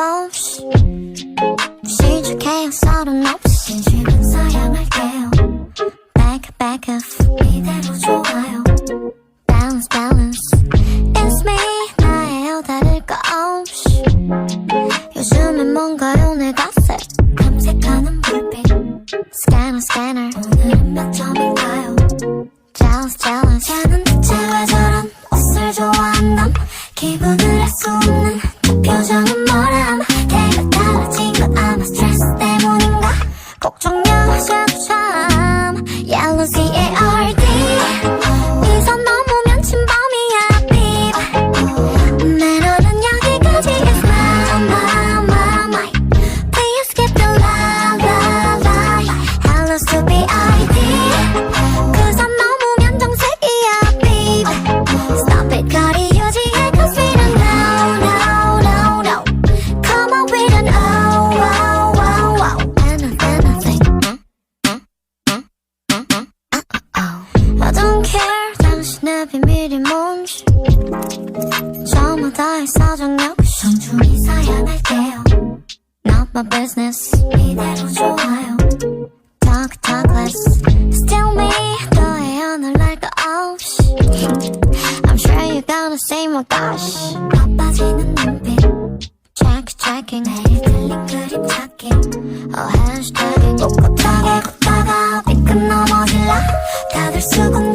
없이 시작해요 서른 없이 진심은 사양할게요. Back back up. 이대로 좋아요. Balance balance It's me. 나예요 다를 거. 없이 요즘엔 뭔가요 내 갓에 탐색하는 불빛. Scanner scanner. 오늘은 몇 점인가요? Jealous jealous. 쟤는 대체 왜 저런 옷을 좋아한담? 기분을 알 수 없는 그 표정 걱정 당신의 비밀이 뭔지 저마다의 사정 역시 정중히 사양할게요 Not my business 이대로 좋아요 Talk talk less Still me 너의 오늘 날거 없이 I'm sure you're gonna say my gosh 바빠지는 눈빛 Check checking 매일 틀린 그림 찾기 Oh hashtag 꿋꿋하게 걷다가 삐끗 넘어질라 다들 수군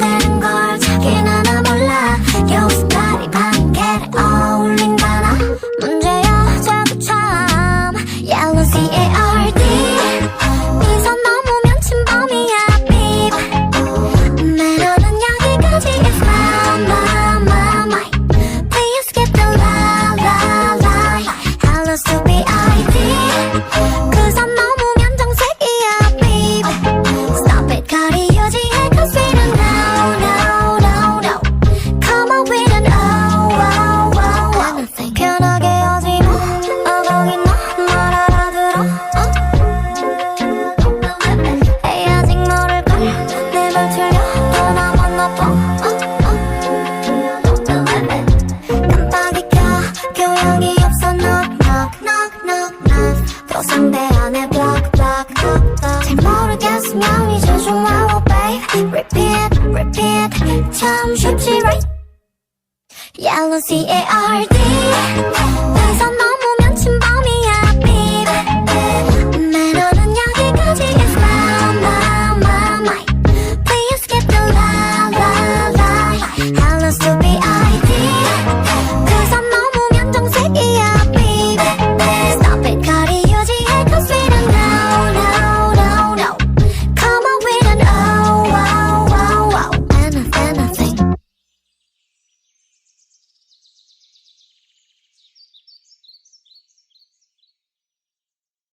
Hello stupid 모르겠으면 이제 좀 와워 babe repeat repeat 참 쉽지 right Yellow C-A-R-D